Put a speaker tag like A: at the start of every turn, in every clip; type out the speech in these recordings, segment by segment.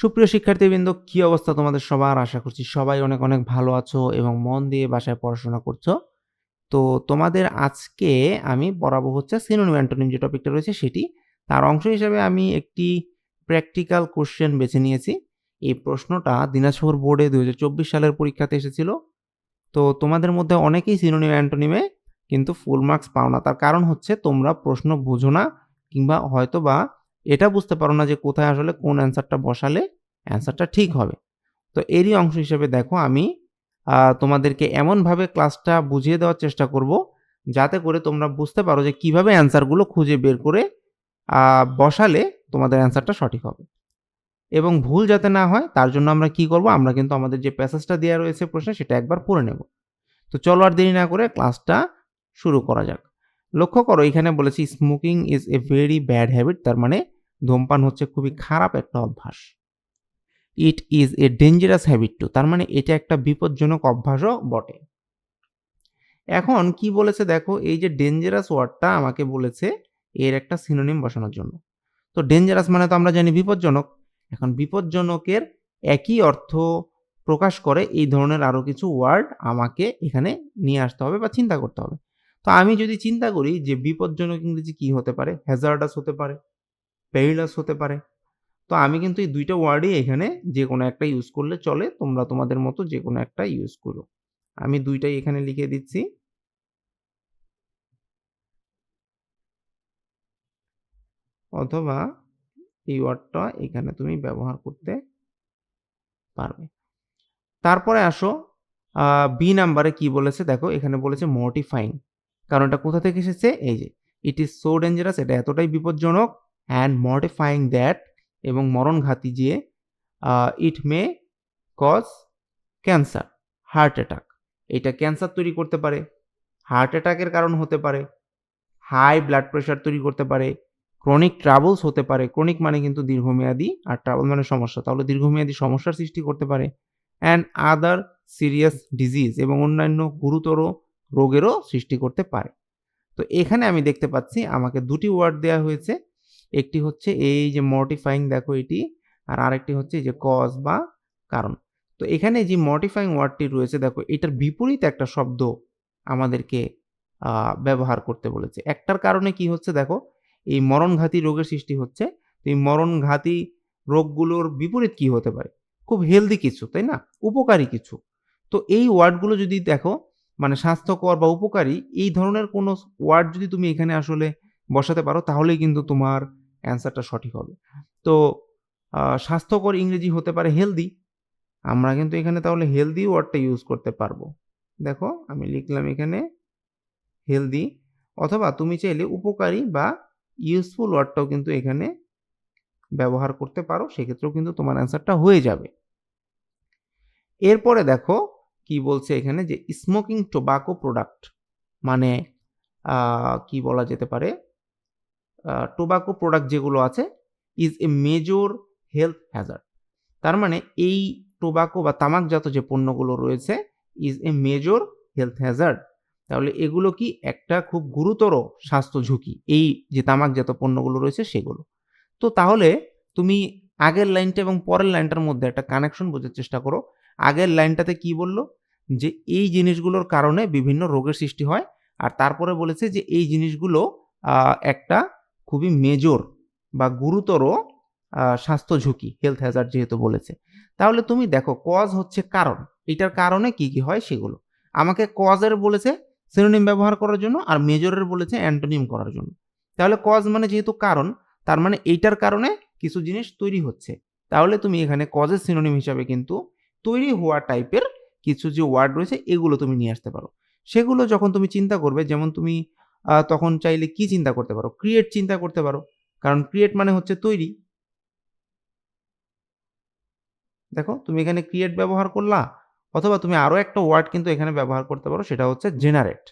A: সুপ্রিয় শিক্ষার্থীবৃন্দ, কি অবস্থা তোমাদের সবার? আশা করছি সবাই অনেক অনেক ভালো আছো এবং মন দিয়ে বাসায় পড়াশোনা করছ। তো তোমাদের আজকে আমি পড়াবো হচ্ছে সিনোনিম অ্যান্টোনিম যে টপিকটা রয়েছে সেটি। তার অংশ হিসেবে আমি একটি প্র্যাকটিক্যাল কোশ্চেন বেছে নিয়েছি। এই প্রশ্নটা দিনাজপুর বোর্ডে দু হাজার চব্বিশ সালের পরীক্ষাতে এসেছিল। তো তোমাদের মধ্যে অনেকেই সিনোনিম অ্যান্টোনিমে কিন্তু ফুল মার্কস পাও না। তার কারণ হচ্ছে তোমরা প্রশ্ন বোঝো না কিংবা হয়তো বা এটা বুঝতে পারো না যে কোথায় আসলে কোন অ্যান্সারটা বসালে অ্যান্সারটা ঠিক হবে। তো এরই অংশ হিসেবে দেখো আমি তোমাদেরকে এমনভাবে ক্লাসটা বুঝিয়ে দেওয়ার চেষ্টা করব যাতে করে তোমরা বুঝতে পারো যে কীভাবে অ্যান্সারগুলো খুঁজে বের করে বসালে তোমাদের অ্যান্সারটা সঠিক হবে। এবং ভুল যাতে না হয়, তার জন্য আমরা কি করব, আমরা কিন্তু আমাদের যে প্যাসেজটা দেওয়া রয়েছে প্রশ্নে সেটা একবার পড়ে নেব। তো চলো আর দেরি না করে ক্লাসটা শুরু করা যাক। লক্ষ্য করো, এখানে বলেছি smoking is a very bad habit তার মানে ধূমপান হচ্ছে খুবই খারাপ একটা অভ্যাস। It is a dangerous habit to তার মানে এটা একটা বিপজ্জনক অভ্যাসও বটে। এখন কি বলেছে দেখো, এই যে ডেঞ্জারাস ওয়ার্ডটা আমাকে বলেছে, এর একটা সিনোনিম বসানোর জন্য। তো ডেঞ্জারাস মানে তো আমরা জানি বিপজ্জনক, এখন বিপজ্জনকের একই অর্থ প্রকাশ করে এই ধরনের আরও কিছু ওয়ার্ড আমাকে এখানে নিয়ে আসতে হবে বা চিন্তা করতে হবে। তো আমি যদি চিন্তা করি যে বিপজ্জনক ইংরেজি কি হতে পারে? হ্যাজার্ডাস হতে পারে পেরিলাস হতে পারে। তো আমি কিন্তু এই দুইটা ওয়ার্ডই এখানে যে কোনো একটা ইউজ করলে চলে, তোমরা তোমাদের মতো যে কোনো একটা ইউজ করো। আমি দুইটাই এখানে লিখে দিচ্ছি। অথবা এই ওয়ার্ডটা এখানে তুমি ব্যবহার করতে পারবে। তারপরে আসো বি নাম্বারে কি বলেছে? দেখো, এখানে বলেছে মর্টিফাইং কারণ এটা কোথা থেকে এসেছে? এই যে ইট ইজ সো ডেঞ্জারাস এটা এতটাই বিপজ্জনক অ্যান্ড মর্টিফাইং দ্যাট এবং মরণঘাতী যে it may cause cancer heart attack এটা ক্যান্সার তৈরি করতে পারে হার্ট অ্যাটাকের কারণ হতে পারে হাই ব্লাড প্রেশার তৈরি করতে পারে ক্রনিক ট্রাভেলস হতে পারে ক্রনিক মানে কিন্তু দীর্ঘমেয়াদী আর ট্রাভেল মানে সমস্যা, তাহলে দীর্ঘমেয়াদী সমস্যার সৃষ্টি করতে পারে অ্যান্ড আদার সিরিয়াস ডিজিজ এবং অন্যান্য গুরুতর রোগেরও সৃষ্টি করতে পারে। তো এখানে আমি দেখতে পাচ্ছি আমাকে দুটি ওয়ার্ড দেওয়া হয়েছে। একটি হচ্ছে এই যে মর্টিফাইং দেখো এটি, আর আরেকটি হচ্ছে যে কজ বা কারণ। তো এখানে যে মর্টিফাইং ওয়ার্ডটি রয়েছে দেখো, এটার বিপরীত একটা শব্দ আমাদেরকে ব্যবহার করতে বলেছে। একটার কারণে কি হচ্ছে দেখো, এই মরণঘাতী রোগের সৃষ্টি হচ্ছে। তো এই মরণঘাতী রোগগুলোর বিপরীত কি হতে পারে? খুব হেলদি কিছু, তাই না? উপকারী কিছু। তো এই ওয়ার্ডগুলো যদি দেখো মানে স্বাস্থ্যকর বা উপকারী, এই ধরনের কোনো ওয়ার্ড যদি তুমি এখানে আসলে বসাতে পারো, তাহলেই কিন্তু তোমার অ্যান্সারটা সঠিক হবে। তো স্বাস্থ্যকর ইংরেজি হতে পারে হেলদি আমরা কিন্তু এখানে তাহলে হেলদি ওয়ার্ডটা ইউজ করতে পারব। দেখো, আমি লিখলাম এখানে হেলদি অথবা তুমি চাইলে উপকারী বা ইউজফুল ওয়ার্ডটাও কিন্তু এখানে ব্যবহার করতে পারো, সেক্ষেত্রেও কিন্তু তোমার অ্যান্সারটা হয়ে যাবে। এরপরে দেখো কি বলছে এখানে যে স্মোকিং টোবাকো প্রোডাক্ট মানে কি বলা যেতে পারে? টোবাকো প্রোডাক্ট যেগুলো আছে is a major health hazard তার মানে এই টোবাকো বা তামাকজাত যে পণ্যগুলো রয়েছে is a major health hazard তাহলে এগুলো কি একটা খুব গুরুতর স্বাস্থ্য ঝুঁকি, এই যে তামাকজাত পণ্যগুলো রয়েছে সেগুলো। তো তাহলে তুমি আগের লাইনটা এবং পরের লাইনটার মধ্যে একটা কানেকশন বোঝার চেষ্টা করো। আগের লাইনটাতে কি বলল? যে এই জিনিসগুলোর কারণে বিভিন্ন রোগের সৃষ্টি হয়। আর তারপরে বলেছে যে এই জিনিসগুলো একটা খুবই মেজর বা গুরুতর স্বাস্থ্য ঝুঁকি হেলথ হ্যাজার্ড যেহেতু বলেছে। তাহলে তুমি দেখো কজ হচ্ছে কারণ। এটার কারণে কি কি হয় সেগুলো। আমাকে কজের বলেছে সিনোনিম ব্যবহার করার জন্য আর মেজরের বলেছে অ্যান্টোনিম করার জন্য। তাহলে কজ মানে যেহেতু কারণ, তার মানে এইটার কারণে কিছু জিনিস তৈরি হচ্ছে। তাহলে তুমি এখানে কজের সিনোনিম হিসাবে কিন্তু তৈরি হওয়া টাইপের কিছু যে ওয়ার্ড রয়েছে, এগুলো তুমি নিয়ে আসতে পারো। সেগুলো যখন তুমি চিন্তা করবে, যেমন তুমি তখন চাইলে কি চিন্তা করতে পারো? ক্রিয়েট চিন্তা করতে পারো। কারণ ক্রিয়েট মানে হচ্ছে তৈরি। দেখো, তুমি এখানে ক্রিয়েট ব্যবহার করলা, অথবা তুমি আরও একটা ওয়ার্ড কিন্তু এখানে ব্যবহার করতে পারো, সেটা হচ্ছে জেনারেট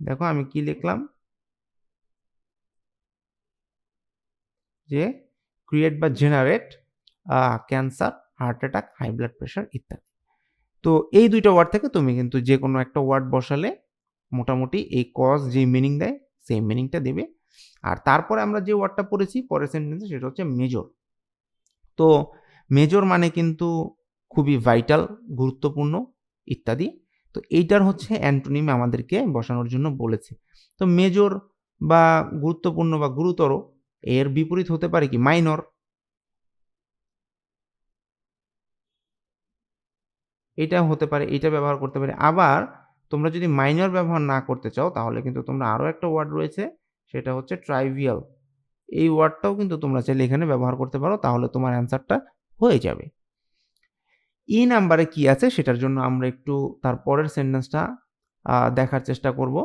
A: দেখো, আমি কি লিখলাম? যে ক্রিয়েট বা generate cancer heart attack high blood pressure ইত্যাদি। তো এই দুইটা ওয়ার্ড থেকে তুমি কিন্তু যে কোনো একটা ওয়ার্ড বসালে মোটামুটি এই কজ যে মিনিং দেয় সেই মিনিংটা দেবে। আর তারপরে আমরা যে ওয়ার্ডটা পড়েছি, পরের সেন্টেন্সে সেটা হচ্ছে মেজর তো মেজর মানে কিন্তু খুবই ভাইটাল গুরুত্বপূর্ণ ইত্যাদি। তো এইটার হচ্ছে অ্যান্টোনিম আমাদেরকে বসানোর জন্য বলেছে। তো মেজর বা গুরুত্বপূর্ণ বা গুরুতর, এর বিপরীত হতে পারে কি? মাইনর এটা হতে পারে এটা ব্যবহার করতে পারে। আবার তোমরা যদি মাইনর ব্যবহার না করতে চাও, তাহলে কিন্তু তোমরা আরও একটা ওয়ার্ড রয়েছে, সেটা হচ্ছে ট্রাইভিয়াল এই ওয়ার্ডটাও কিন্তু তোমরা চাইলে এখানে ব্যবহার করতে পারো, তাহলে তোমার অ্যান্সারটা হয়ে যাবে। ই নাম্বারে কি আছে, সেটার জন্য আমরা একটু তার পরের সেন্টেন্সটা দেখার চেষ্টা করব।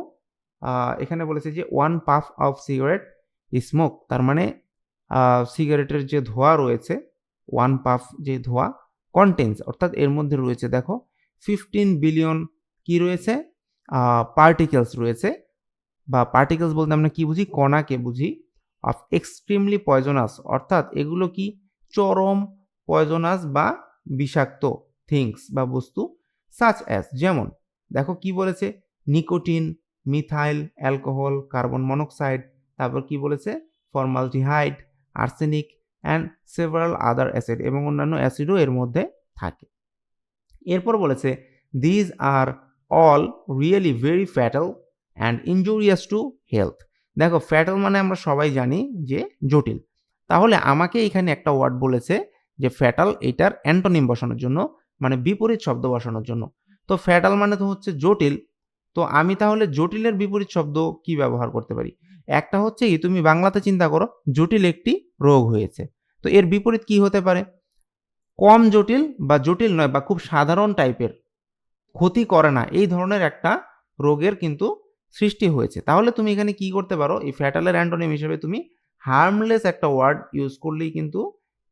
A: এখানে বলেছে যে one puff of cigarette smoke তার মানে সিগারেটের যে ধোঁয়া রয়েছে ওয়ান পাফ যে ধোঁয়া কন্টেন্স অর্থাৎ এর মধ্যে রয়েছে, দেখো ফিফটিন বিলিয়ন কি রয়েছে? পার্টিকেলস রয়েছে। বা পার্টিকেলস বলতে আমরা কি বুঝি? কণাকে বুঝি। অফ এক্সট্রিমলি পয়জনাস অর্থাৎ এগুলো কি? চরম পয়জনাস বা বিষাক্ত থিংস বা বস্তু সাচ অ্যাজ যেমন, দেখো কি বলেছে? Nicotine methyl alcohol carbon monoxide তারপর কি বলেছে? Formaldehyde arsenic and several other acid এবং অন্যান্য অ্যাসিডও এর মধ্যে থাকে। এরপর বলেছে these are all really very fatal and injurious to health দেখো ফ্যাটাল মানে আমরা সবাই জানি যে জটিল। তাহলে আমাকে এখানে একটা ওয়ার্ড বলেছে যে ফ্যাটাল এটার অ্যান্টোনিম বসানোর জন্য মানে বিপরীত শব্দ বসানোর জন্য। তো ফ্যাটাল মানে তো হচ্ছে জটিল। তো আমি তাহলে জটিলের বিপরীত শব্দ কি ব্যবহার করতে পারি? একটা হচ্ছে কি তুমি বাংলাতে চিন্তা করো, জটিল একটি রোগ হয়েছে। তো এর বিপরীত কি হতে পারে? কম জটিল বা জটিল নয় বা খুব সাধারণ টাইপের ক্ষতি করে না, এই ধরনের একটা রোগের কিন্তু সৃষ্টি হয়েছে। তাহলে তুমি এখানে কি করতে পারো? এই ফ্যাটালের অ্যান্টোনিম হিসেবে তুমি হার্মলেস একটা ওয়ার্ড ইউজ করলেই কিন্তু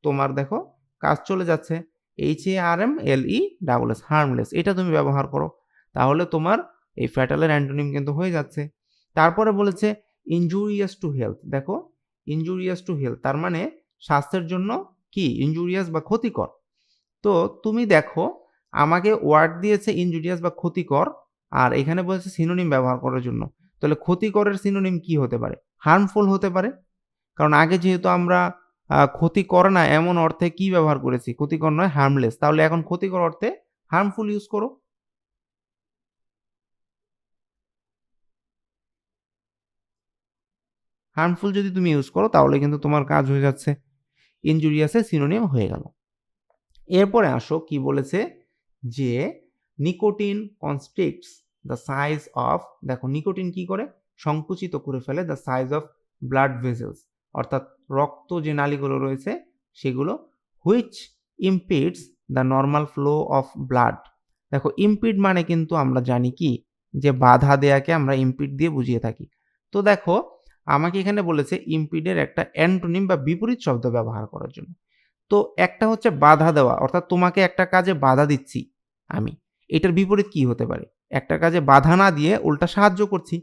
A: তোমার দেখো কাজ চলে যাচ্ছে। H A R M L E double S harmless, এটা তুমি ব্যবহার করো। তাহলে তোমার এই ফ্যাটালের অ্যান্টোনিম কিন্তু হয়ে যাচ্ছে। তারপরে বলেছে ইনজুরিয়াস টু হেলথ দেখো ইনজুরিয়াস টু হেলথ তার মানে স্বাস্থ্যের জন্য কি? ইনজুরিয়াস বা ক্ষতিকর। তো তুমি দেখো, আমাকে ওয়ার্ড দিয়েছে ইনজুরিয়াস বা ক্ষতিকর, আর এখানে বলেছে সিনোনিম ব্যবহার করার জন্য। তাহলে ক্ষতিকরের সিনোনিম কি হতে পারে? হার্মফুল হতে পারে। কারণ আগে যেহেতু আমরা ক্ষতি করে না, এমন অর্থে কি ব্যবহার করেছি? ক্ষতিকর নয় হার্মলেস তাহলে এখন ক্ষতিকর অর্থে হার্মফুল ইউজ করো। হার্মফুল যদি তুমি ইউজ করো, তাহলে কিন্তু তোমার কাজ হয়ে যাচ্ছে। ইনজুরিয়াসের সিনোনিম হয়ে গেল। এরপরে আসো, কি বলেছে? যে nicotine constricts the size of দেখো নিকোটিন কি করে? সংকুচিত করে ফেলে the size of blood vessels অর্থাৎ রক্ত যে নালীগুলো রয়েছে, সেগুলো which impedes the normal flow of blood দেখো ইম্পিড মানে কিন্তু আমরা জানি কি? যে বাধা দেয়াকে আমরা ইম্পিড দিয়ে বুঝিয়ে থাকি। তো দেখো আমাকে এখানে বলেছে ইম্পিডের একটা অ্যান্টোনিম বা বিপরীত শব্দ ব্যবহার করার জন্য। তো একটা হচ্ছে বাধা দেওয়া, অর্থাৎ তোমাকে একটা কাজে বাধা দিচ্ছি আমি। এটার বিপরীত কি হতে পারে? একটা কাজে বাধা না দিয়ে উল্টা সাহায্য করছি।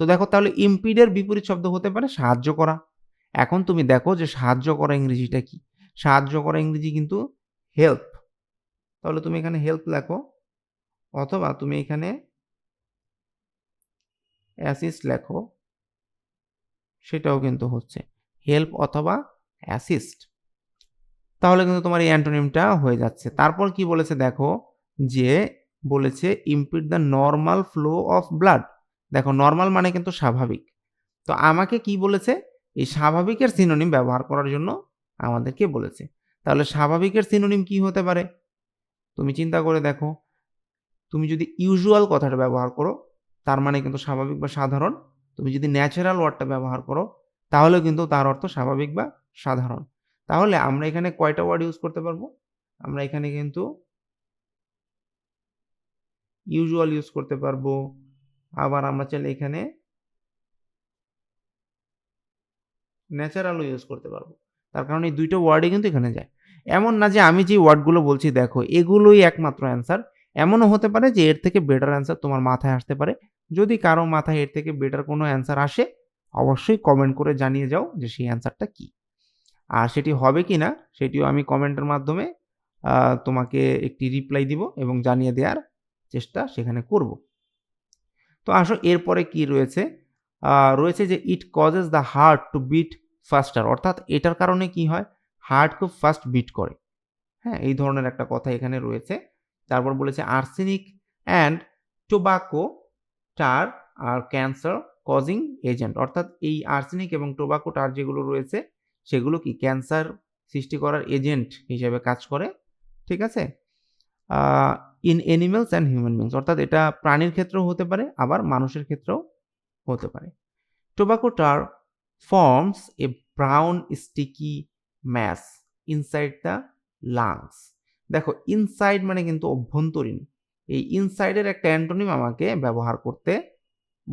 A: তো দেখো তাহলে ইম্পিডের বিপরীত শব্দ হতে পারে সাহায্য করা। এখন তুমি দেখো যে সাহায্য করা ইংরেজিটা কি? সাহায্য করা ইংরেজি কিন্তু হেল্প তাহলে তুমি এখানে হেল্প লেখো, অথবা তুমি এখানে অ্যাসিস্ট লেখো। সেটাও কিন্তু হচ্ছে। হেল্প অথবা অ্যাসিস্ট তাহলে কিন্তু তোমার এই অ্যান্টোনিমটা হয়ে যাচ্ছে। তারপর কি বলেছে দেখো? যে বলেছে impede the normal flow of blood দেখো নর্মাল মানে কিন্তু স্বাভাবিক। তো আমাকে কি বলেছে? এই স্বাভাবিকের সিনোনিম ব্যবহার করার জন্য আমাদেরকে বলেছে। তাহলে স্বাভাবিকের সিনোনিম কি হতে পারে? তুমি চিন্তা করে দেখো। তুমি যদি ইউজুয়াল কথাটা ব্যবহার করো, তার মানে কিন্তু স্বাভাবিক বা সাধারণ তুমি যদি ন্যাচারাল ওয়ার্ডটা ব্যবহার করো তাহলে কিন্তু তার অর্থ স্বাভাবিক বা সাধারণ। তাহলে আমরা এখানে কয়টা ওয়ার্ড ইউজ করতে পারব? আমরা এখানে কিন্তু ইউজুয়াল ইউজ করতে পারব। আবার আমরা চাইলে এখানে ন্যাচারালও ইউজ করতে পারব। তার কারণে এই দুইটা ওয়ার্ডই কিন্তু এখানে যায়। এমন না যে আমি যে ওয়ার্ডগুলো বলছি, দেখো, এগুলোই একমাত্র অ্যান্সার এমনও হতে পারে যে এর থেকে বেটার অ্যান্সার তোমার মাথায় আসতে পারে। যদি কারও মাথায় এর থেকে বেটার কোনো অ্যান্সার আসে, অবশ্যই কমেন্ট করে জানিয়ে যাও যে সেই অ্যান্সারটা কী। আর সেটি হবে কি না, সেটিও আমি কমেন্টের মাধ্যমে তোমাকে একটি রিপ্লাই দিব এবং জানিয়ে দেওয়ার চেষ্টা সেখানে করব। তো আসো, এরপরে কি রয়েছে? রয়েছে যে it causes the heart to beat faster অর্থাৎ এটার কারণে কি হয়? হার্ট খুব ফাস্ট বিট করে। হ্যাঁ এই ধরনের একটা কথা এখানে রয়েছে। তারপর বলেছে আর্সেনিক অ্যান্ড টোবাকো টার আর ক্যান্সার কজিং এজেন্ট অর্থাৎ এই আর্সেনিক এবং টোবাকো টার যেগুলো রয়েছে, সেগুলো কি ক্যান্সার সৃষ্টি করার এজেন্ট হিসেবে কাজ করে, ঠিক আছে? In animals and human beings অর্থাৎ এটা প্রাণীর ক্ষেত্রেও হতে পারে, আবার মানুষের ক্ষেত্রেও হতে পারে। Tobacco tar forms a brown sticky mass inside the lungs দেখো ইনসাইড মানে কিন্তু অভ্যন্তরীণ। এই ইনসাইডের একটা অ্যান্টোনিম আমাকে ব্যবহার করতে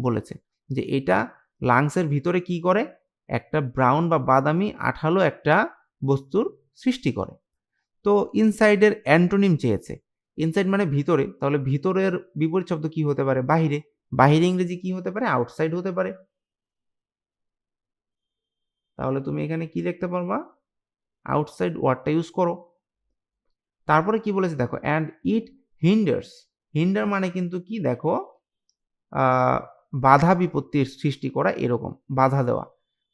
A: বলেছে যে এটা লাংসের ভিতরে কি করে? একটা ব্রাউন বা বাদামি আঠালো একটা বস্তুর সৃষ্টি করে। তো ইনসাইডের অ্যান্টোনিম চেয়েছে। ইনসাইড মানে ভিতরে। তাহলে ভিতরের বিপরীত শব্দ কি হতে পারে? বাহিরে। বাহিরে ইংরেজি কি হতে পারে? আউটসাইড হতে পারে। তাহলে তুমি এখানে কি লিখতে পারবা? আউটসাইড ওয়ার্ডটা ইউজ করো। তারপরে কি বলেছে? দেখো, অ্যান্ড ইট হিন্ডার্স হিন্ডার মানে কিন্তু কি দেখো? বাধা বিপত্তির সৃষ্টি করা এরকম, বাধা দেওয়া।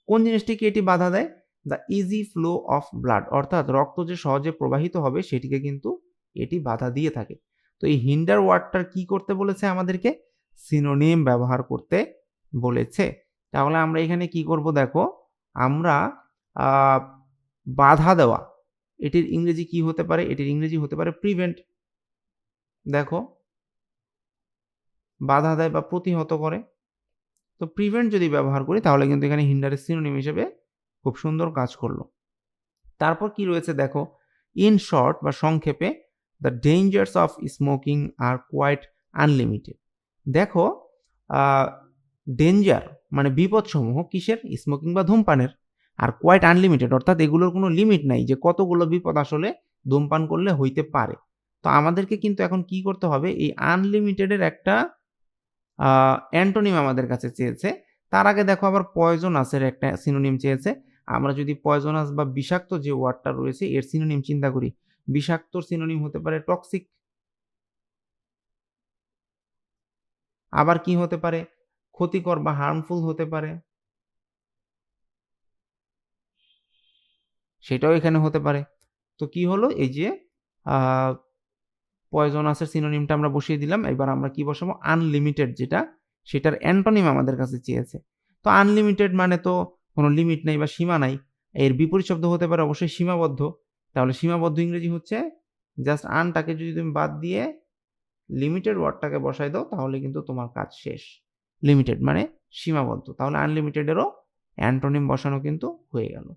A: কোন জিনিসটিকে এটি বাধা দেয়? The easy flow of blood অর্থাৎ রক্ত যে সহজে প্রবাহিত হবে, সেটিকে কিন্তু এটি বাধা দিয়ে থাকে। তো এই হিন্ডার ওয়ার্ডটার কি করতে বলেছে আমাদেরকে? সিনোনিম ব্যবহার করতে বলেছে। তাহলে আমরা এখানে কি করব দেখো? আমরা বাধা দেওয়া। এটির ইংরেজি কি হতে পারে? এটির ইংরেজি হতে পারে প্রিভেন্ট দেখো, বাধা দেয় বা প্রতিহত করে। তো প্রিভেন্ট যদি ব্যবহার করি, তাহলে কিন্তু এখানে হিন্ডারের সিনোনিম হিসেবে খুব সুন্দর কাজ করল। তারপর কি রয়েছে দেখো ইন শর্ট বা সংক্ষেপে the dangers of smoking are quite unlimited দেখো ডেঞ্জার মানে বিপদসমূহ কিসের? স্মোকিং বা ধূমপানের। আর কোয়াইট আনলিমিটেড অর্থাৎ এগুলোর কোনো লিমিট নাই যে কতগুলো বিপদ আসলে ধূমপান করলে হইতে পারে। তো আমাদেরকে কিন্তু এখন কি করতে হবে? এই আনলিমিটেডের একটা অ্যান্টোনিম আমাদের কাছে চেয়েছে। তার আগে দেখো আবার পয়জনাসের একটা সিনোনিম চেয়েছে। আমরা যদি পয়জনাস বা বিষাক্ত যে ওয়ার্ডটা রয়েছে, এর সিনোনিম চিন্তা করি। বিষাক্তর সিনোনিম হতে পারে টক্সিক আবার কি হতে পারে? ক্ষতিকর বা হার্মফুল হতে পারে। সেটাও এখানে হতে পারে। তো কি হলো? এই যে পয়জনাসের সিনোনিমটা আমরা বসিয়ে দিলাম। এবার আমরা কি বসাবো? আনলিমিটেড যেটা, সেটার অ্যান্টোনিম আমাদের কাছে চেয়েছে। তো আনলিমিটেড মানে তো কোনো লিমিট নেই বা সীমা নাই। এর বিপরীত শব্দ হতে পারে অবশ্যই সীমাবদ্ধ। তাহলে সীমাবদ্ধ ইংরেজি হচ্ছে জাস্ট আনটাকে যদি তুমি বাদ দিয়ে লিমিটেড ওয়ার্ডটাকে বসাই দাও, তাহলে কিন্তু তোমার কাজ শেষ। লিমিটেড মানে সীমাবদ্ধ। তাহলে আনলিমিটেডেরও অ্যান্টোনিম বসানো কিন্তু হয়ে গেল।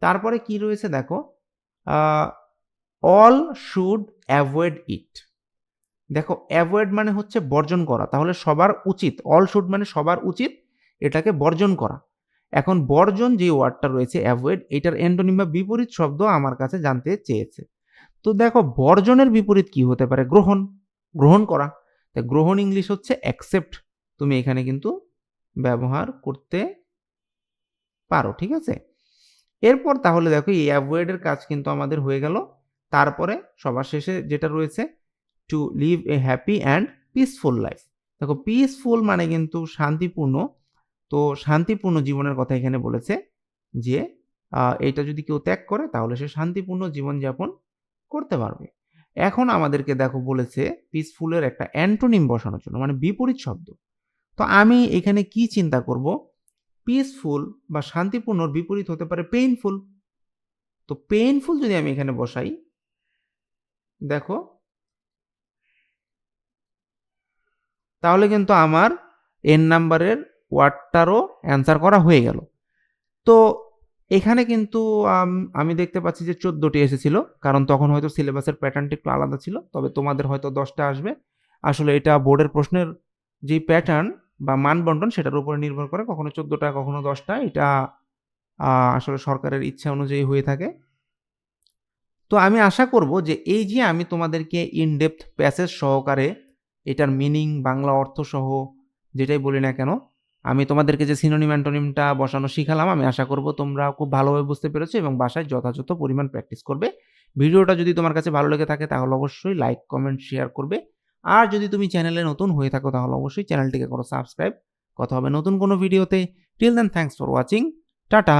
A: তারপরে কি রয়েছে দেখো? অল শুড অ্যাভয়েড ইট দেখো অ্যাভয়েড মানে হচ্ছে বর্জন করা। তাহলে সবার উচিত অল শুড মানে সবার উচিত এটাকে বর্জন করা। এখন বর্জন যে ওয়ার্ডটা রয়েছে অ্যাভয়েড এটার অ্যান্টোনিম বা বিপরীত শব্দ আমার কাছে জানতে চেয়েছে। তো দেখো, বর্জনের বিপরীত কি হতে পারে? গ্রহণ গ্রহণ করা। তাই গ্রহণ ইংলিশ হচ্ছে অ্যাকসেপ্ট তুমি এখানে কিন্তু ব্যবহার করতে পারো, ঠিক আছে? এরপর তাহলে দেখো, এই অ্যাভয়েডের কাজ কিন্তু আমাদের হয়ে গেল। তারপরে সবার শেষে যেটা রয়েছে to live a happy and peaceful life দেখো পিসফুল মানে কিন্তু শান্তিপূর্ণ। তো শান্তিপূর্ণ জীবনের কথা এখানে বলেছে যে এটা যদি কেউ ত্যাগ করে, তাহলে সে শান্তিপূর্ণ জীবনযাপন করতে পারবে। এখন আমাদেরকে দেখো বলেছে পিসফুলের একটা অ্যান্টোনিম বসানোর জন্য মানে বিপরীত শব্দ। তো আমি এখানে কি চিন্তা করব? পিসফুল বা শান্তিপূর্ণর বিপরীত হতে পারে পেইনফুল তো পেইনফুল যদি আমি এখানে বসাই দেখো। তাহলে কিন্তু আমার এন নাম্বারের ওয়ার্ডটারও অ্যান্সার করা হয়ে গেল। তো এখানে কিন্তু আমি দেখতে পাচ্ছি যে চোদ্দোটি এসেছিল, কারণ তখন হয়তো সিলেবাসের প্যাটার্নটা একটু আলাদা ছিল, তবে তোমাদের হয়তো দশটা আসবে। আসলে এটা বোর্ডের প্রশ্নের যে প্যাটার্ন বা মান বন্টন, সেটার উপরে নির্ভর করে কখনো চোদ্দোটা, কখনো দশটা, এটা আসলে সরকারের ইচ্ছা অনুযায়ী হয়ে থাকে। তো আমি আশা করব যে এই যে আমি তোমাদেরকে ইনডেপথ প্যাসেজ সহকারে এটার মিনিং বাংলা অর্থ সহ যেটাই বলি না কেন, আমি তোমাদেরকে যে সিনোনিম অ্যান্টোনিমটা বসানো শিখালাম, আমি আশা করব তোমরা খুব ভালোভাবে বুঝতে পেরেছ এবং বাসায় যথাযথ পরিমাণ প্র্যাকটিস করবে। ভিডিওটা যদি তোমার কাছে ভালো লেগে থাকে তাহলে অবশ্যই লাইক কমেন্ট শেয়ার করবে। আর যদি তুমি চ্যানেলে নতুন হয়ে থাকো তাহলে অবশ্যই চ্যানেলটিকে করো সাবস্ক্রাইব কথা হবে নতুন কোনো ভিডিওতে till then thanks for watching tata!